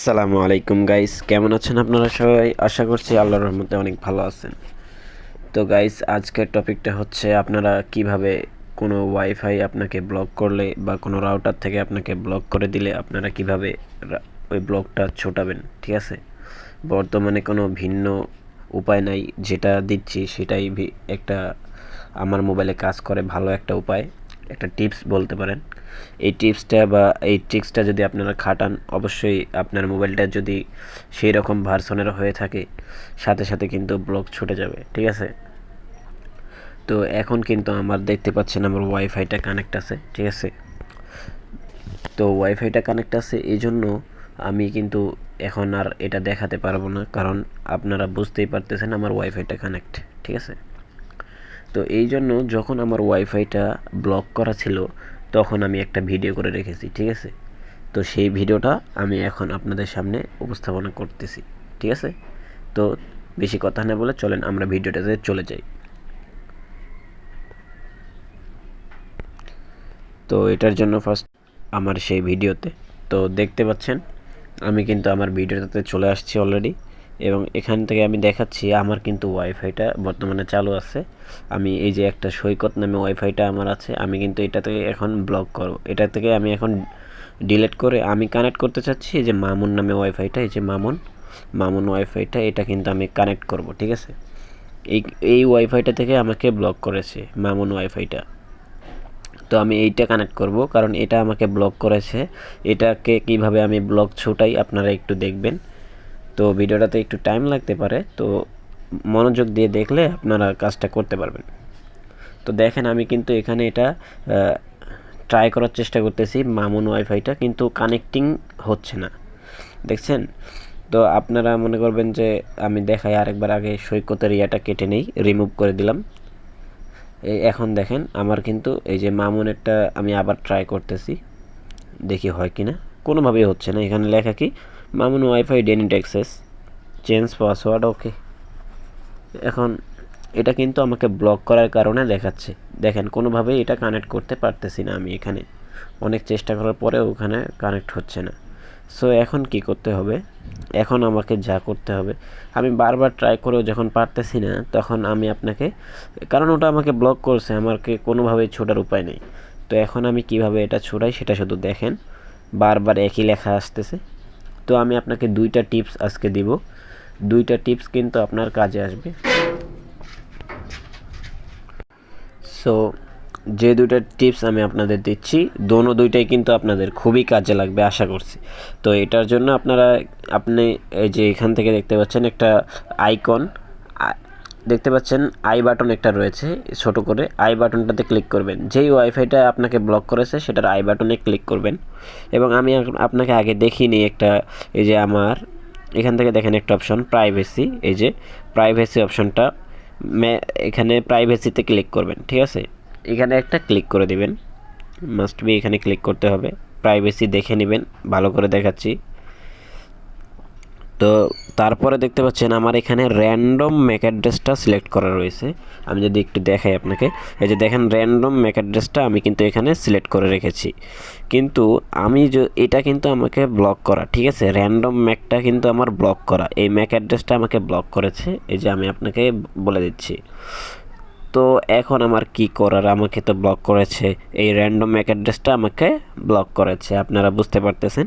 আসসালামু আলাইকুম গাইস কেমন আছেন আপনারা সবাই? আশা করছি আল্লাহর রহমতে অনেক ভালো আছেন। তো গাইস আজকের টপিকটা হচ্ছে আপনারা কীভাবে কোনো ওয়াইফাই আপনাকে ব্লক করলে বা কোনো রাউটার থেকে আপনাকে ব্লক করে দিলে আপনারা কীভাবে ওই ব্লকটা ছোটাবেন, ঠিক আছে? বর্তমানে কোনো ভিন্ন উপায় নাই, যেটা দিচ্ছি সেটাই একটা আমার মোবাইলে কাজ করে ভালো একটা উপায়। একটা টিপস বলতে পারেন। এই টিপসটা বা এই ট্রিক্সটা যদি আপনারা খাটান, অবশ্যই আপনার মোবাইলটা যদি সেই রকম ভার্সনের হয়ে থাকে, সাথে সাথে কিন্তু ব্লক ছুটে যাবে, ঠিক আছে? তো এখন কিন্তু আমার দেখতে পাচ্ছেন আমার ওয়াইফাইটা কানেক্ট আছে, ঠিক আছে? তো ওয়াইফাইটা কানেক্ট আছে, এই জন্য আমি কিন্তু এখন আর এটা দেখাতে পারব না, কারণ আপনারা বুঝতেই পারতেছেন আমার ওয়াইফাইটা কানেক্ট, ঠিক আছে? তো এই জন্য যখন আমার ওয়াইফাইটা ব্লক করা ছিল, তখন আমি একটা ভিডিও করে রেখেছি, ঠিক আছে? তো সেই ভিডিওটা আমি এখন আপনাদের সামনে উপস্থাপনা করতেছি, ঠিক আছে? তো বেশি কথা না বলে চলেন আমরা ভিডিওটাতে চলে যাই। তো এটার জন্য ফার্স্ট আমার সেই ভিডিওতে তো দেখতে পাচ্ছেন, আমি কিন্তু আমার ভিডিওটাতে চলে আসছি অলরেডি এবং এখান থেকে আমি দেখাচ্ছি আমার কিন্তু ওয়াইফাইটা বর্তমানে চালু আছে। আমি এই যে একটা সৈকত নামে ওয়াইফাইটা আমার আছে, আমি কিন্তু এটা থেকে এখন ব্লক করব। এটা থেকে আমি এখন ডিলিট করে আমি কানেক্ট করতে চাচ্ছি এই যে মামুন নামে ওয়াইফাইটা এই যে মামুন মামুন ওয়াইফাইটা এটা কিন্তু আমি কানেক্ট করব, ঠিক আছে? এই এই ওয়াইফাইটা থেকে আমাকে ব্লক করেছে মামুন ওয়াইফাইটা তো আমি এইটা কানেক্ট করব, কারণ এটা আমাকে ব্লক করেছে। এটাকে কীভাবে আমি ব্লক ছোটাই আপনারা একটু দেখবেন। তো ভিডিওটাতে একটু টাইম লাগতে পারে, তো মনোযোগ দিয়ে দেখলে আপনারা কাজটা করতে পারবেন। তো দেখেন, আমি কিন্তু এখানে এটা ট্রাই করার চেষ্টা করতেছি, মামুন ওয়াইফাইটা কিন্তু কানেক্টিং হচ্ছে না। দেখছেন? তো আপনারা মনে করবেন যে আমি দেখাই আরেকবার আগে, সৈকতের ইয়াটা কেটে নেই রিমুভ করে দিলাম। এখন দেখেন, আমার কিন্তু এই যে মামুনেরটা আমি আবার ট্রাই করতেছি, দেখি হয় কি না কোনোভাবেই হচ্ছে না। এখানে লেখা কি? মামুন ওয়াইফাই ডেনিট অ্যাক্সেস চেঞ্জ পাসওয়ার্ড, ওকে। এখন এটা কিন্তু আমাকে ব্লক করার কারণে দেখাচ্ছে। দেখেন, কোনোভাবেই এটা কানেক্ট করতে পারতেছি না আমি এখানে। অনেক চেষ্টা করার পরেও ওখানে কানেক্ট হচ্ছে না। সো এখন কি করতে হবে? এখন আমাকে যা করতে হবে। আমি বারবার ট্রাই করেও যখন পারতেছি না, তখন আমি আপনাকে, কারণ ওটা আমাকে ব্লক করছে, আমাকে কোনোভাবেই ছোটার উপায় নেই। তো এখন আমি কীভাবে এটা ছোড়াই সেটা শুধু দেখেন। বারবার একই লেখা আসতেছে। তো আমি আপনাকে দুইটা টিপস আজকে দিব। দুইটা টিপস কিন্তু আপনার কাজে আসবে। সো যে দুইটা টিপস আমি আপনাদের দিচ্ছি, দোনো দুইটাই কিন্তু আপনাদের খুবই কাজে লাগবে, আশা করছি। তো এটার জন্য আপনারা, আপনি এই যে এখান থেকে দেখতে পাচ্ছেন একটা আইকন দেখতে পাচ্ছেন আই বাটন একটা রয়েছে, ছোট করে। আই বাটনটাতে ক্লিক করবেন। যেই ওয়াইফাইটা আপনাকে ব্লক করেছে, সেটার আই বাটনে ক্লিক করবেন। এবং আমি আপনাকে আগে দেখিনি একটা, এই যে আমার, এখান থেকে দেখেন একটা অপশন, প্রাইভেসি। এই যে প্রাইভেসি অপশনটা এখানে প্রাইভেসিতে ক্লিক করবেন, ঠিক আছে? এখানে একটা ক্লিক করে দিবেন। মাস্ট বি এখানে ক্লিক করতে হবে। প্রাইভেসি দেখে নেবেন, ভালো করে দেখাচ্ছি। তো তারপরে দেখতে পাচ্ছেন আমার এখানে র্যান্ডম ম্যাক অ্যাড্রেসটা সিলেক্ট করা রয়েছে। আমি যদি একটু দেখাই আপনাকে। এই যে দেখেন র্যান্ডম ম্যাক অ্যাড্রেসটা আমি কিন্তু এখানে সিলেক্ট করে রেখেছি। কিন্তু আমি এটা কিন্তু আমাকে ব্লক করা, ঠিক আছে? র্যান্ডম ম্যাকটা কিন্তু আমার ব্লক করা। এই ম্যাক অ্যাড্রেসটা আমাকে ব্লক করেছে। এই যে আমি আপনাকে বলে দিচ্ছি। তো এখন আমার কি করার? আমাকে তো ব্লক করেছে। এই র্যান্ডম ম্যাক অ্যাড্রেসটা আমাকে ব্লক করেছে, আপনারা বুঝতে পারতেছেন।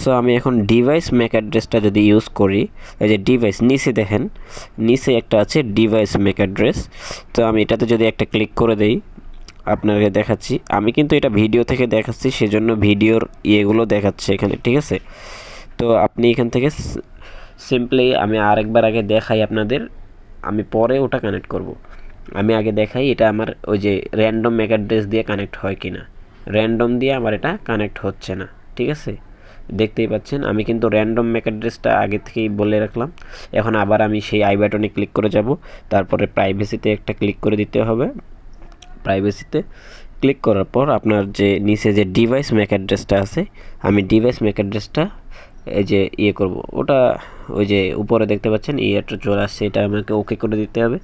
সো আমি এখন ডিভাইস ম্যাক অ্যাড্রেসটা যদি ইউজ করি, এই যে ডিভাইস নিচে দেখেন, নিচে একটা আছে ডিভাইস ম্যাক অ্যাড্রেস তো আমি এটাতে যদি একটা ক্লিক করে দেই, আপনাকে দেখাচ্ছি। আমি কিন্তু এটা ভিডিও থেকে দেখাচ্ছি, সেজন্য ভিডিওর ইয়েগুলো দেখাচ্ছে এখানে, ঠিক আছে? তো আপনি এখান থেকে সিম্পলি আমি আরেকবার আগে দেখাই আপনাদের, আমি পরে ওটা কানেক্ট করব। আমি আগে দেখাই এটা আমার ওই যে র্যান্ডম ম্যাক অ্যাড্রেস দিয়ে কানেক্ট হয় কি না র্যান্ডম দিয়ে আমার এটা কানেক্ট হচ্ছে না, ঠিক আছে? দেখতেই পাচ্ছেন, আমি কিন্তু র্যান্ডম ম্যাক অ্যাড্রেসটা আগে থেকেই বলে রাখলাম। এখন আবার আমি সেই আই বাটনে ক্লিক করে যাব, তারপরে প্রাইভেসিতে একটা ক্লিক করে দিতে হবে। প্রাইভেসিতে ক্লিক করার পর আপনার যে নিচে যে ডিভাইস ম্যাক অ্যাড্রেসটা আছে, আমি ডিভাইস ম্যাক অ্যাড্রেসটা এই যে ইয়ে করব, ওটা ওই যে উপরে দেখতে পাচ্ছেন ইয়েটা চলে আসছে এটা আমাকে ওকে করে দিতে হবে।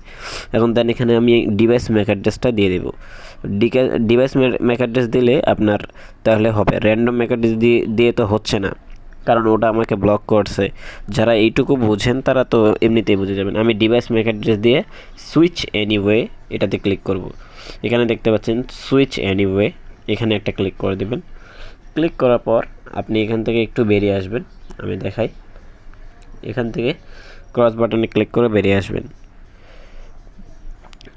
এখন দেন এখানে আমি ডিভাইস ম্যাক অ্যাড্রেসটা দিয়ে দেবো। ডিভাইস ম্যাক অ্যাড্রেস দিলে আপনার তাহলে হবে। র্যান্ডম ম্যাক অ্যাড্রেস দিয়ে দিয়ে তো হচ্ছে না। কারণ ওটা আমাকে ব্লক করছে। যারা এইটুকু বুঝেন তারা তো এমনিতেই বুঝে যাবেন। আমি ডিভাইস ম্যাক অ্যাড্রেস দিয়ে সুইচ এনিওয়ে এটাতে ক্লিক করব। এখানে দেখতে পাচ্ছেন সুইচ এনিওয়ে এখানে একটা ক্লিক করে দেবেন। ক্লিক করার পর আপনি এখান থেকে একটু বেরিয়ে আসবেন, আমি দেখাই। এখান থেকে ক্রস বাটনে ক্লিক করে বেরিয়ে আসবেন।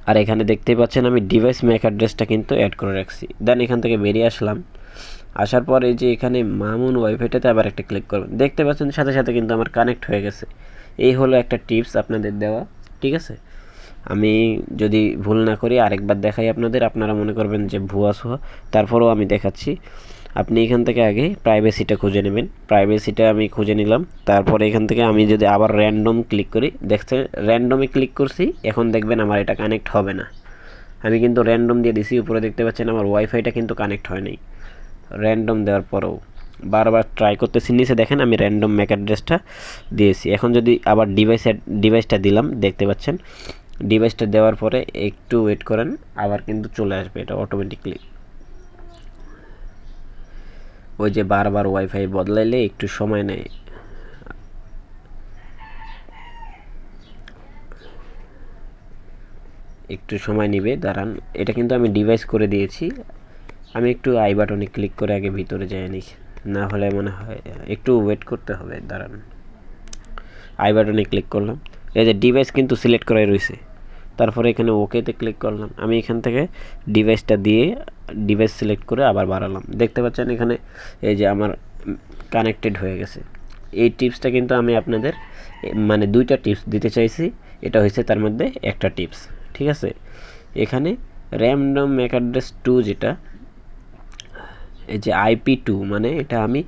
আর এখানে দেখতেই পাচ্ছেন আমি ডিভাইস ম্যাক অ্যাড্রেসটা কিন্তু অ্যাড করে রাখছি। দেন এখান থেকে বেরিয়ে আসলাম। আসার পর এই যে এখানে মামুন ওয়াইফাইটাতে আবার একটা ক্লিক করবেন। দেখতে পাচ্ছেন সাথে সাথে কিন্তু আমার কানেক্ট হয়ে গেছে। এই হলো একটা টিপস আপনাদের দেওয়া, ঠিক আছে? আমি যদি ভুল না করি, আরেকবার দেখাই আপনাদের। আপনারা মনে করবেন যে ভুয়া সুয়া তারপরেও আমি দেখাচ্ছি। আপনি এখান থেকে আগে প্রাইভেসিটা খুঁজে নেবেন। প্রাইভেসিটা আমি খুঁজে নিলাম। তারপরে এখান থেকে আমি যদি আবার র্যান্ডম ক্লিক করি দেখছে র্যান্ডমে ক্লিক করছি, এখন দেখবেন আমার এটা কানেক্ট হবে না। আমি কিন্তু র্যান্ডম দিয়ে দিছি, উপরে দেখতে পাচ্ছেন আমার ওয়াইফাইটা কিন্তু কানেক্ট হয় নাই। র্যান্ডম দেওয়ার পরেও। বারবার ট্রাই করতেছি, নিচে দেখেন আমি র্যান্ডম ম্যাক অ্যাড্রেসটা দিয়েছি। এখন যদি আবার ডিভাইস ডিভাইসটা দিলাম, দেখতে পাচ্ছেন। ডিভাইসটা দেওয়ার পরে একটু ওয়েট করেন, আবার কিন্তু চলে আসবে, এটা অটোমেটিকলি ওই যে বারবার ওয়াইফাই বদলাইলে একটু সময় নেয়। একটু সময় নিবে, দাঁড়ান। এটা কিন্তু আমি ডিভাইস করে দিয়েছি। আমি একটু আই বাটনে ক্লিক করে আগে ভিতরে যাই নি না হলে মনে হয়, একটু ওয়েট করতে হবে, দাঁড়ান। আই বাটনে ক্লিক করলাম। এই যে ডিভাইস কিন্তু সিলেক্ট করাই রয়েছে তারপরে এখানে ওকেতে ক্লিক করলাম। আমি এখান থেকে ডিভাইসটা দিয়ে ডিভাইস সিলেক্ট করে আবার বাড়ালাম। দেখতে পাচ্ছেন এখানে এই যে আমার কানেক্টেড হয়ে গেছে। এই টিপসটা কিন্তু আমি আপনাদের মানে দুইটা টিপস দিতে চাইছি। এটা হয়েছে তার মধ্যে একটা টিপস ঠিক আছে? এখানে র্যামডম ম্যাক অ্যাড্রেস টু যেটা, এই যে আইপি টু মানে এটা আমি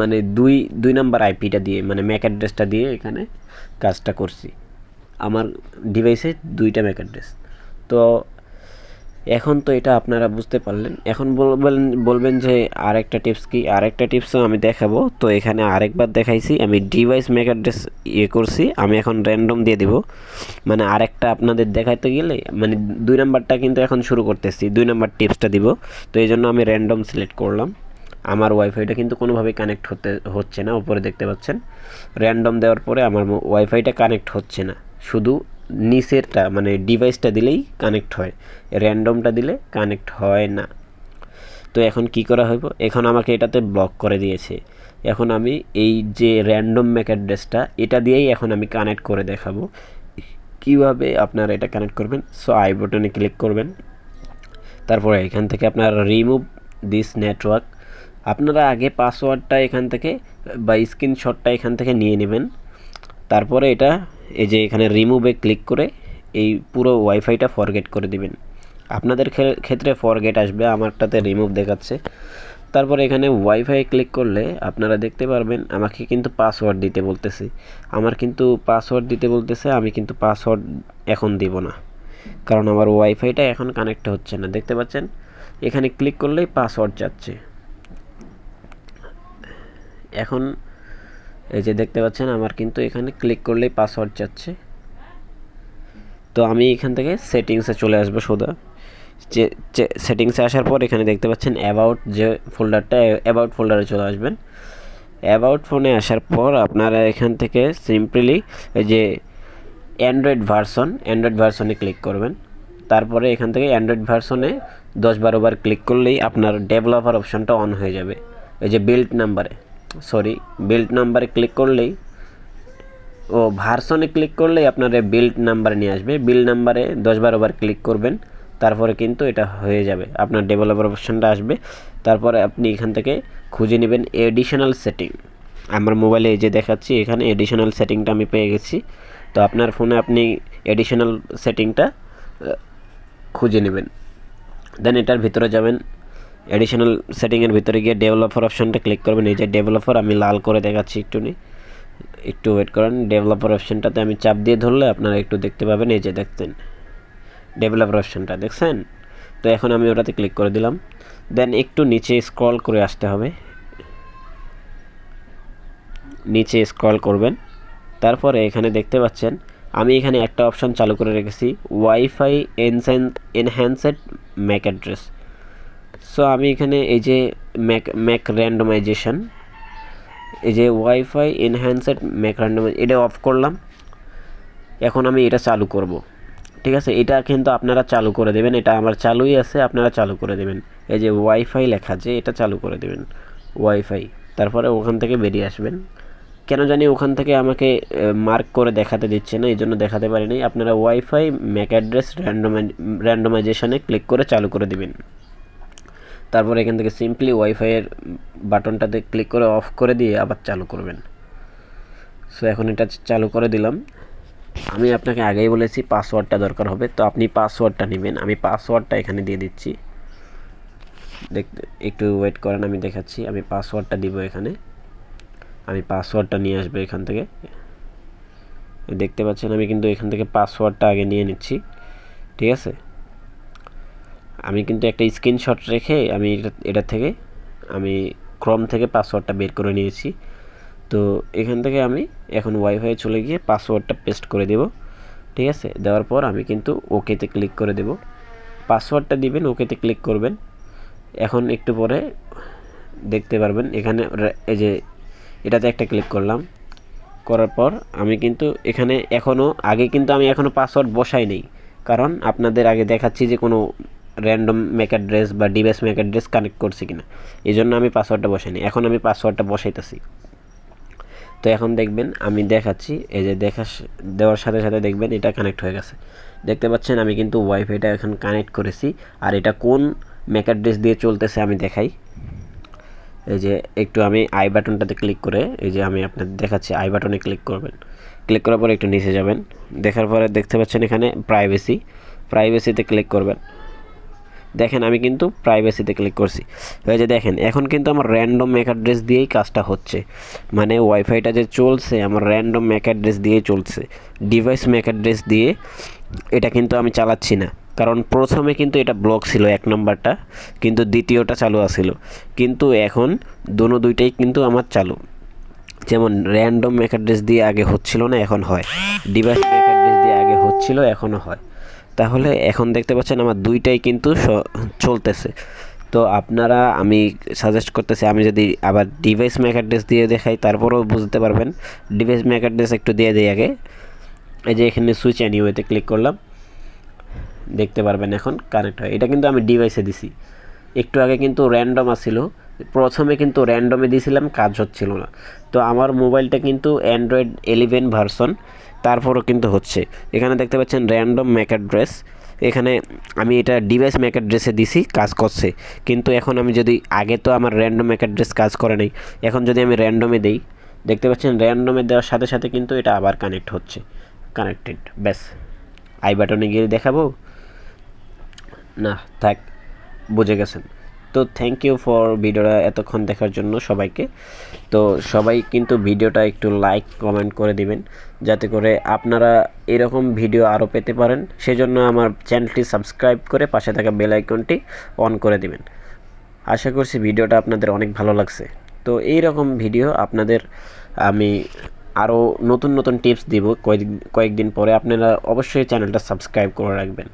মানে দুই দুই নাম্বার আইপিটা দিয়ে মানে ম্যাক অ্যাড্রেসটা দিয়ে এখানে কাজটা করছি। আমার ডিভাইসে দুইটা ম্যাক অ্যাড্রেস তো এখন তো এটা আপনারা বুঝতে পারলেন। এখন বলবেন বলবেন যে আরেকটা টিপস কি? আরেকটা টিপসও আমি দেখাবো। তো এখানে আরেকবার দেখাইছি। আমি ডিভাইস ম্যাক অ্যাড্রেস ইয়ে করছি। আমি এখন র্যান্ডম দিয়ে দিব। মানে আরেকটা আপনাদের দেখাইতে গেলে মানে দুই নাম্বারটা কিন্তু এখন শুরু করতেছি। দুই নাম্বার টিপসটা দিব। তো এই জন্য আমি র্যান্ডম সিলেক্ট করলাম। আমার ওয়াইফাইটা কিন্তু কোনোভাবেই কানেক্ট হতে, হচ্ছে না। উপরে দেখতে পাচ্ছেন। র্যান্ডম দেওয়ার পরে আমার ওয়াইফাইটা কানেক্ট হচ্ছে না। শুধু নিচেরটা মানে ডিভাইসটা দিলেই কানেক্ট হয়। র্যান্ডমটা দিলে কানেক্ট হয় না। তো এখন কি করা হইব? এখন আমাকে এটাতে ব্লক করে দিয়েছে। এখন আমি এই যে র্যান্ডম ম্যাক অ্যাড্রেসটা এটা দিয়েই এখন আমি কানেক্ট করে দেখাবো। কীভাবে আপনারা এটা কানেক্ট করবেন? সো আই বটনে ক্লিক করবেন। তারপরে এখান থেকে আপনারা রিমুভ দিস নেটওয়ার্ক আপনারা আগে পাসওয়ার্ডটা এখান থেকে বা স্ক্রিনশটটা এখান থেকে নিয়ে নেবেন। তারপরে এটা, এই যে এখানে রিমুভে ক্লিক করে এই পুরো ওয়াইফাইটা ফরগেট করে দিবেন। আপনাদের ক্ষেত্রে ফরগেট আসবে, আমারটাতে রিমুভ দেখাচ্ছে। তারপরে এখানে ওয়াইফাই ক্লিক করলে আপনারা দেখতে পারবেন, আমাকে কিন্তু পাসওয়ার্ড দিতে বলতেছে। আমার কিন্তু পাসওয়ার্ড দিতে বলতেছে, আমি কিন্তু পাসওয়ার্ড এখন দিব না। কারণ আমার ওয়াইফাইটা এখন কানেক্ট হচ্ছে না, দেখতে পাচ্ছেন? এখানে ক্লিক করলেই পাসওয়ার্ড যাচ্ছে। এখন এই যে দেখতে পাচ্ছেন, আমার কিন্তু এখানে ক্লিক করলেই পাসওয়ার্ড যাচ্ছে। তো আমি এখান থেকে সেটিংসে চলে আসব যে সেটিংসে আসার পর এখানে দেখতে পাচ্ছেন অ্যাবাউট যে ফোল্ডারটা অ্যাবাউট ফোল্ডারে চলে আসবেন। অ্যাবাউট ফোনে আসার পর আপনারা এখান থেকে সিম্পলি এই যে অ্যান্ড্রয়েড ভার্সন অ্যান্ড্রয়েড ভার্সনে ক্লিক করবেন। তারপরে এখান থেকে অ্যান্ড্রয়েড ভার্সনে দশ বারো বার ক্লিক করলেই আপনার ডেভেলপার অপশনটা অন হয়ে যাবে। এই যে বিল্ড নাম্বারে সরি বিল্ড নাম্বারে ক্লিক করলেই, ও ভার্সনে ক্লিক করলেই আপনার বিল্ড নাম্বার নিয়ে আসবে। বিল নাম্বারে দশ বারো বার ক্লিক করবেন, তারপরে কিন্তু এটা হয়ে যাবে। আপনার ডেভেলপার অপশানটা আসবে। তারপরে আপনি এখান থেকে খুঁজে নেবেন এডিশনাল সেটিং আমার মোবাইলে এই যে দেখাচ্ছি, এখানে এডিশনাল সেটিংটা আমি পেয়ে গেছি। তো আপনার ফোনে আপনি এডিশনাল সেটিংটা খুঁজে নেবেন। দেন এটার ভিতরে যাবেন এডিশনাল সেটিংয়ের ভিতরে গিয়ে ডেভেলপার অপশানটা ক্লিক করবেন। এই যে ডেভেলপার আমি লাল করে দেখাচ্ছি একটু নি একটু ওয়েট করেন ডেভেলপার অপশানটাতে আমি চাপ দিয়ে ধরলে আপনারা একটু দেখতে পাবেন। এই যে দেখতেন ডেভেলপার অপশানটা দেখছেন? তো এখন আমি ওটাতে ক্লিক করে দিলাম। দেন একটু নিচে স্ক্রল করে আসতে হবে। নিচে স্ক্রল করবেন। তারপরে এখানে দেখতে পাচ্ছেন, আমি এখানে একটা অপশান চালু করে রেখেছি। WiFi enhanced MAC address so আমি এখানে এই যে ম্যাক ম্যাক র্যান্ডমাইজেশন এই যে ওয়াইফাই এনহ্যান্সেড ম্যাক র্যান্ডম এটা অফ করলাম। এখন আমি এটা চালু করব। ঠিক আছে? এটা কিন্তু আপনারা চালু করে দেবেন। এটা আমার চালুই আছে, আপনারা চালু করে দেবেন। এই যে ওয়াইফাই লেখা যে এটা চালু করে দেবেন। ওয়াইফাই তারপরে ওখান থেকে বেরিয়ে আসবেন। কেন জানি ওখান থেকে আমাকে মার্ক করে দেখাতে দিচ্ছে না, এই জন্য দেখাতে পারিনি। আপনারা ওয়াইফাই ম্যাক অ্যাড্রেস র্যান্ডমাই র্যান্ডমাইজেশনে ক্লিক করে চালু করে দিবেন। তারপর এখান থেকে সিম্পলি ওয়াইফাইয়ের বাটনটাতে ক্লিক করে অফ করে দিয়ে আবার চালু করবেন। সো এখন এটা চালু করে দিলাম। আমি আপনাকে আগেই বলেছি পাসওয়ার্ডটা দরকার হবে। তো আপনি পাসওয়ার্ডটা নেবেন। আমি পাসওয়ার্ডটা এখানে দিয়ে দিচ্ছি। দেখতে একটু ওয়েট করেন, আমি দেখাচ্ছি। আমি পাসওয়ার্ডটা দিব এখানে। আমি পাসওয়ার্ডটা নিয়ে আসব এখান থেকে। দেখতে পাচ্ছেন, আমি কিন্তু এখান থেকে পাসওয়ার্ডটা আগে নিয়ে নিচ্ছি। ঠিক আছে? আমি কিন্তু একটা স্ক্রিনশট রেখে আমি এটা থেকে আমি ক্রম থেকে পাসওয়ার্ডটা বের করে নিয়েছি। তো এখান থেকে আমি এখন ওয়াইফাই চলে গিয়ে পাসওয়ার্ডটা পেস্ট করে দেব। ঠিক আছে? দেওয়ার পর আমি কিন্তু ওকেতে ক্লিক করে দেব। পাসওয়ার্ডটা দিবেন ওকেতে ক্লিক করবেন। এখন একটু পরে দেখতে পারবেন, এখানে এই যে এটাতে একটা ক্লিক করলাম। করার পর আমি কিন্তু এখানে এখনও আগে কিন্তু আমি এখনও পাসওয়ার্ড বসাই নেই। কারণ আপনাদের আগে দেখাচ্ছি যে কোনো র্যান্ডম ম্যাক অ্যাড্রেস বা ডিভাইস ম্যাক অ্যাড্রেস কানেক্ট করছি কিনা। এই জন্য আমি পাসওয়ার্ডটা বসাইনি এখন আমি পাসওয়ার্ডটা বসাইতেছি। তো এখন দেখবেন, আমি দেখাচ্ছি, এই যে দেখা দেওয়ার সাথে সাথে দেখবেন এটা কানেক্ট হয়ে গেছে। দেখতে পাচ্ছেন, আমি কিন্তু ওয়াইফাইটা এখন কানেক্ট করেছি। আর এটা কোন ম্যাক অ্যাড্রেস দিয়ে চলতেছে আমি দেখাই। এই যে একটু আমি আই বাটনটাতে ক্লিক করে, এই যে আমি আপনাদের দেখাচ্ছি আই বাটনে ক্লিক করবেন। ক্লিক করার পরে একটু নিচে যাবেন। দেখার পরে দেখতে পাচ্ছেন এখানে প্রাইভেসি প্রাইভেসিতে ক্লিক করবেন। দেখেন আমি কিন্তু প্রাইভেসিতে ক্লিক করছি। এই যে দেখেন, এখন কিন্তু আমার র্যান্ডম ম্যাক অ্যাড্রেস দিয়েই কাজটা হচ্ছে। মানে ওয়াইফাইটা যে চলছে, আমার র্যান্ডম ম্যাক অ্যাড্রেস দিয়েই চলছে। ডিভাইস ম্যাক অ্যাড্রেস দিয়ে এটা কিন্তু আমি চালাচ্ছি না। কারণ প্রথমে কিন্তু এটা ব্লক ছিল এক নম্বরটা, কিন্তু দ্বিতীয়টা চালু আছিল। কিন্তু এখন দুনো দুইটাই কিন্তু আমার চালু। যেমন র্যান্ডম ম্যাক অ্যাড্রেস দিয়ে আগে হচ্ছিল না, এখন হয়। ডিভাইস ম্যাক অ্যাড্রেস দিয়ে আগে হচ্ছিল, এখনও হয়। তাহলে এখন দেখতে পাচ্ছেন আমার দুইটাই কিন্তু চলতেছে। তো আপনারা, আমি সাজেস্ট করতেছি, আমি যদি আবার ডিভাইস ম্যাক অ্যাড্রেস দিয়ে দেখাই, তারপরেও বুঝতে পারবেন। ডিভাইস ম্যাক অ্যাড্রেস একটু দিয়ে দিই আগে। এই যে এখানে সুইচ অ্যানিওয়েতে ক্লিক করলাম। দেখতে পারবেন এখন কানেক্ট হয়। এটা কিন্তু আমি ডিভাইসে দিছি। একটু আগে কিন্তু র্যান্ডম আসছিল প্রথমে কিন্তু র্যান্ডমে দিয়েছিলাম কাজ হচ্ছিল না। তো আমার মোবাইলটা কিন্তু অ্যান্ড্রয়েড এলিভেন ভার্সন তারপরও কিন্তু হচ্ছে। এখানে দেখতে পাচ্ছেন র্যান্ডম ম্যাক অ্যাড্রেস এখানে আমি এটা ডিভাইস ম্যাক অ্যাড্রেসে দিছি, কাজ করছে। কিন্তু এখন আমি যদি, আগে তো আমার র্যান্ডম ম্যাক অ্যাড্রেস কাজ করে নেই। এখন যদি আমি র্যান্ডমে দিই, দেখতে পাচ্ছেন র্যান্ডমে দেওয়ার সাথে সাথে কিন্তু এটা আবার কানেক্ট হচ্ছে। কানেক্টেড ব্যাস। আই বাটনে গিয়ে দেখাবো। না, থাক, বুঝে গেছেন। তো থ্যাংক ইউ ফর ভিডিওটা এতক্ষণ দেখার জন্য সবাইকে। তো সবাই কিন্তু ভিডিওটা একটু লাইক কমেন্ট করে দিবেন, যাতে করে আপনারা এরকম ভিডিও আরও পেতে পারেন। সেজন্য আমার চ্যানেলটি সাবস্ক্রাইব করে পাশে থাকা বেল আইকনটি অন করে দিবেন। আশা করছি ভিডিওটা আপনাদের অনেক ভালো লাগছে। তো এই রকম ভিডিও আপনাদের আমি আরও নতুন নতুন টিপস দিব। কয়েক, কয়েকদিন পরে আপনারা অবশ্যই চ্যানেলটা সাবস্ক্রাইব করে রাখবেন।